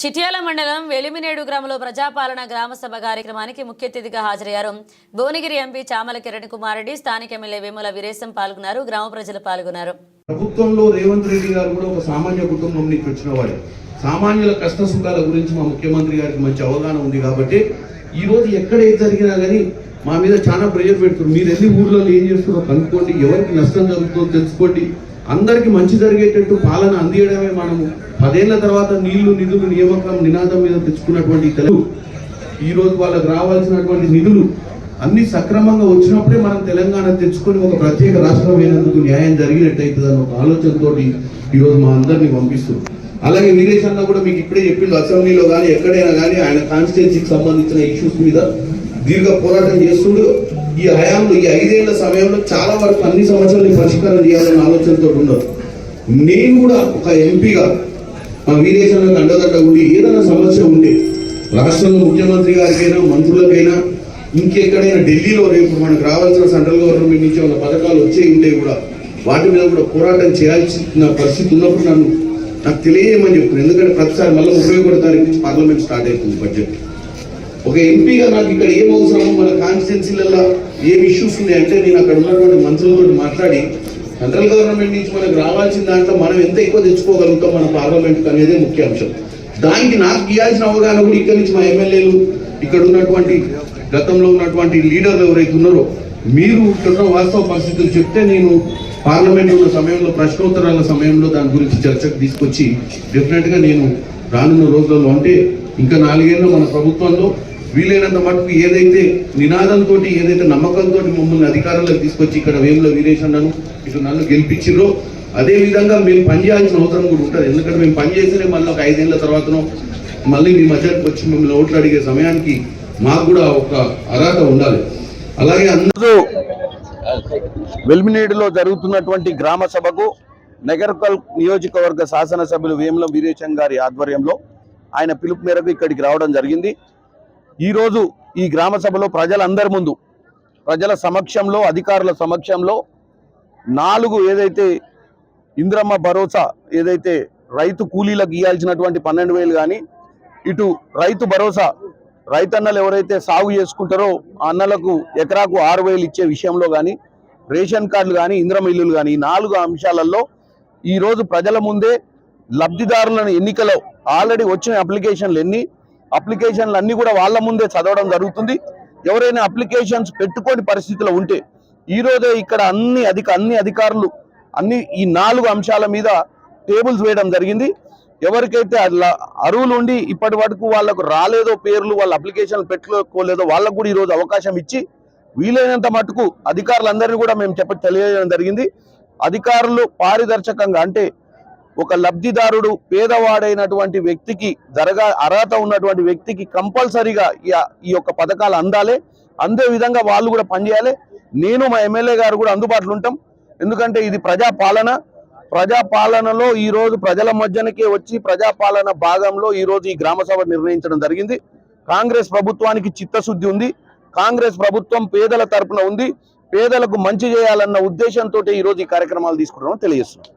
చిట్యాల మండలం వెలిమినేడు గ్రామంలో ప్రజాపాలన గ్రామ సభ కార్యక్రమానికి ముఖ్య అతిథిగా హాజరయ్యారు. భువనగిరి ఎంపీ చామల కిరణ్ కుమార్ రెడ్డి స్థానిక ఎమ్మెల్యే వేముల వీరేశం పాల్గొన్నారు గ్రామ ప్రజలు పాల్గొన్నారు. ప్రభుత్వంలో రేవంత్ రెడ్డి గారు కూడా ఒక సామాన్య కుటుంబం నుంచి వచ్చిన వాడు. సామాన్యుల కష్ట సుఖాల గురించి మా ముఖ్యమంత్రి గారికి మంచి అవగాహన ఉంది కాబట్టి ఈ రోజు ఎక్కడ ఏది జరిగినా కానీ మా మీద చాలా ప్రెజర్ పెడుతున్నారు. మీరు ఎన్ని ఊర్లలో ఏం చేస్తున్నారో కనుక్కోండి. ఎవరికి నష్టం జరుగుతుందో తెలుసుకోండి. అందరికి మంచి జరిగేటట్టు పాలన అందియడమే మనము. పదేళ్ళ తర్వాత నీళ్ళు నిధులు నియామకం నినాదం మీద తెచ్చుకున్నటువంటి తెలుగు ఈరోజు వాళ్ళకు వాళ్ళకి రావాల్సినటువంటి నిధులు అన్ని సక్రమంగా వచ్చినప్పుడే మనం తెలంగాణ తెచ్చుకొని ఒక ప్రత్యేక రాష్ట్రం అయినందుకు న్యాయం జరిగినట్టయితుంది అన్న ఒక ఆలోచనతో ఈరోజు మా అందరినీ పంపిస్తుంది. అలాగే వీరేష్ అన్న కూడా మీకు ఇప్పుడే చెప్పిండు అసెంబ్లీలో కానీ ఎక్కడైనా కానీ ఆయన కాన్స్టిట్యున్సీకి సంబంధించిన ఇష్యూస్ మీద దీర్ఘ పోరాటం చేస్తుండో. ఈ హయాంలో ఈ ఐదేళ్ళ సమయంలో చాలా వరకు అన్ని సమస్యలను పరిష్కారం చేయాలనే ఆలోచనతో ఉన్నారు. నేను కూడా ఒక ఎంపీగా మా వీరేశంలో అండదండ ఉండి ఏదైనా సమస్య ఉంటే రాష్ట్రంలో ముఖ్యమంత్రి గారికైనా మంత్రులకైనా ఇంకెక్కడైనా ఢిల్లీలో రేపు మనకు రావాల్సిన సెంట్రల్ గవర్నమెంట్ నుంచి వాళ్ళ పథకాలు వచ్చే ఉంటే కూడా వాటి మీద కూడా పోరాటం చేయాల్సిన పరిస్థితి ఉన్నప్పుడు నన్ను నాకు తెలియమని చెప్తున్నాను ఎందుకంటే ప్రతిసారి మళ్ళీ ముప్పై ఒకటో తారీఖు నుంచి పార్లమెంట్ స్టార్ట్ అవుతుంది బడ్జెట్. ఒక ఎంపీగా నాకు ఇక్కడ ఏం అవసరమో మన కాన్స్టిట్యున్సీలలో ఏం ఇష్యూస్ ఉన్నాయంటే నేను అక్కడ ఉన్నటువంటి మంత్రులతో మాట్లాడి సెంట్రల్ గవర్నమెంట్ నుంచి మనకు రావాల్సిన దాంట్లో మనం ఎంత ఎక్కువ తెచ్చుకోగలుగుతాం మన పార్లమెంట్ అనేదే ముఖ్య అంశం. దానికి నాకు ఇవ్వాల్సిన అవగాహన కూడా ఇక్కడ నుంచి మా ఎమ్మెల్యేలు ఇక్కడ ఉన్నటువంటి గతంలో ఉన్నటువంటి లీడర్లు ఎవరైతే ఉన్నారో మీరు ఇక్కడ వాస్తవ పరిస్థితులు చెప్తే నేను పార్లమెంట్ ఉన్న సమయంలో ప్రశ్నోత్తరాల సమయంలో దాని గురించి చర్చకు తీసుకొచ్చి డెఫినెట్గా నేను రానున్న రోజులలో అంటే ఇంకా నాలుగేళ్ళు మన ప్రభుత్వంలో వీలైనంత మటుకు ఏదైతే నినాదంతో ఏదైతే నమ్మకంతో మమ్మల్ని అధికారంలోకి తీసుకొచ్చి ఇక్కడ వేములో వీరేష్ ఇటు నన్ను గెలిపించిండ్రో అదే విధంగా మేము పనిచేయాల్సిన అవసరం కూడా ఉంటుంది. ఎందుకంటే మేము పనిచేస్తేనే మళ్ళీ ఒక ఐదేళ్ళ తర్వాతనో మళ్ళీ మీ మధ్యానికి వచ్చి మిమ్మల్ని ఓట్లు అడిగే సమయానికి మాకు కూడా ఒక అర్హత ఉండాలి. అలాగే అందరూ వెల్మినేడులో జరుగుతున్నటువంటి గ్రామ సభకు నగరకల్ నియోజకవర్గ శాసనసభ్యులు వేముల వీరేశం గారి ఆధ్వర్యంలో ఆయన పిలుపు మేరకు ఇక్కడికి రావడం జరిగింది. ఈరోజు ఈ గ్రామ సభలో ప్రజలందరి ముందు ప్రజల సమక్షంలో అధికారుల సమక్షంలో నాలుగు ఏదైతే ఇంద్రమ్మ భరోసా ఏదైతే రైతు కూలీలకు ఇవ్వాల్సినటువంటి పన్నెండు వేలు కానీ ఇటు రైతు భరోసా రైతన్నలు ఎవరైతే సాగు చేసుకుంటారో ఆ అన్నలకు ఎకరాకు ఆరు వేలు ఇచ్చే విషయంలో కానీ రేషన్ కార్డులు కానీ ఇంద్రమ ఇల్లులు కానీ ఈ నాలుగు అంశాలలో ఈరోజు ప్రజల ముందే లబ్ధిదారులను ఎన్నికలో ఆల్రెడీ వచ్చిన అప్లికేషన్లు ఎన్ని అప్లికేషన్లు అన్నీ కూడా వాళ్ళ ముందే చదవడం జరుగుతుంది. ఎవరైనా అప్లికేషన్స్ పెట్టుకోని పరిస్థితిలో ఉంటే ఈరోజే ఇక్కడ అన్ని అధిక అన్ని అధికారులు అన్ని ఈ నాలుగు అంశాల మీద టేబుల్స్ వేయడం జరిగింది. ఎవరికైతే అట్లా అరువులు ఉండి ఇప్పటి వరకు వాళ్ళకు రాలేదో పేర్లు వాళ్ళ అప్లికేషన్లు పెట్టుకోలేదో వాళ్ళకు కూడా ఈరోజు అవకాశం ఇచ్చి వీలైనంత మటుకు అధికారులందరినీ కూడా మేము చెప్ప తెలియజేయడం జరిగింది. అధికారులు పారదర్శకంగా అంటే ఒక లబ్ధిదారుడు పేదవాడైనటువంటి వ్యక్తికి జరగా అర్హత ఉన్నటువంటి వ్యక్తికి కంపల్సరీగా ఈ- ఈ యొక్క పథకాలు అందాలి. అందే విధంగా వాళ్ళు కూడా పనిచేయాలి. నేను మా ఎమ్మెల్యే గారు కూడా అందుబాటులో ఉంటాం. ఎందుకంటే ఇది ప్రజా పాలన ప్రజా పాలనలో ఈ రోజు ప్రజల మధ్యనకే వచ్చి ప్రజాపాలన భాగంలో ఈరోజు ఈ గ్రామ సభ నిర్ణయించడం జరిగింది. కాంగ్రెస్ ప్రభుత్వానికి చిత్తశుద్ధి ఉంది. కాంగ్రెస్ ప్రభుత్వం పేదల తరపున ఉంది. పేదలకు మంచి చేయాలన్న ఉద్దేశంతో ఈరోజు ఈ కార్యక్రమాలు తీసుకుంటామని తెలియజేస్తున్నాం.